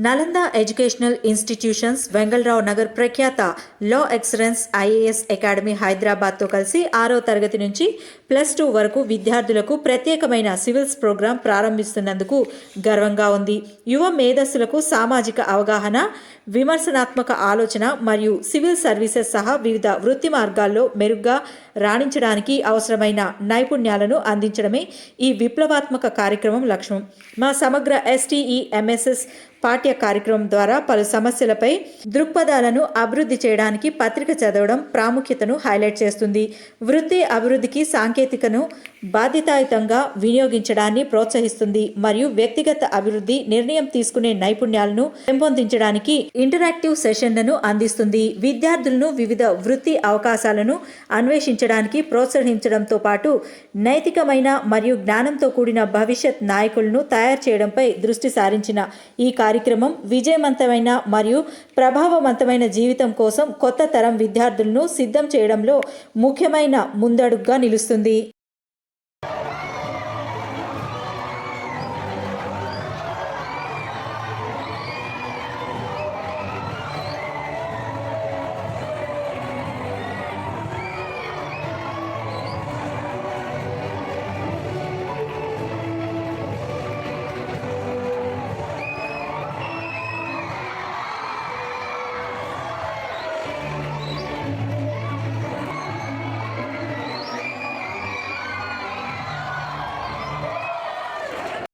Nalanda educational institutions Vengala Rao Nagar ప్రఖ్యాత law excellence IAS academy హైదరాబాద్తో కలిసి ఆరో తరగతి నుంచి ప్లస్ టూ వరకు విద్యార్థులకు ప్రత్యేకమైన సివిల్స్ ప్రోగ్రాం ప్రారంభిస్తున్నందుకు గర్వంగా ఉంది. యువ మేధస్సులకు సామాజిక అవగాహన విమర్శనాత్మక ఆలోచన మరియు సివిల్ సర్వీసెస్ సహా వివిధ వృత్తి మార్గాల్లో మెరుగ్గా రాణించడానికి అవసరమైన నైపుణ్యాలను అందించడమే ఈ విప్లవాత్మక కార్యక్రమం లక్ష్యం. మా సమగ్ర ఎస్టీఈ ఎంఎస్ఎస్ పాఠ్య కార్యక్రమం ద్వారా పలు సమస్యలపై దృక్పథాలను అభివృద్ధి చేయడానికి పత్రిక చదవడం ప్రాముఖ్యతను హైలైట్ చేస్తుంది. వృత్తి అభివృద్ధికి సాంకేతికను బాధ్యతాయుతంగా వినియోగించడాన్ని ప్రోత్సహిస్తుంది మరియు వ్యక్తిగత అభివృద్ధి నిర్ణయం తీసుకునే నైపుణ్యాలను పెంపొందించడానికి ఇంటరాక్టివ్ సెషన్లను అందిస్తుంది. విద్యార్థులను వివిధ వృత్తి అవకాశాలను అన్వేషించడానికి ప్రోత్సహించడంతో పాటు నైతికమైన మరియు జ్ఞానంతో కూడిన భవిష్యత్ నాయకులను తయారు చేయడంపై దృష్టి సారించిన ఈ కార్యక్రమం కార్యక్రమం విజయవంతమైన మరియు ప్రభావవంతమైన జీవితం కోసం కొత్త తరం విద్యార్థులను సిద్ధం చేయడంలో ముఖ్యమైన ముందడుగుగా నిలుస్తుంది.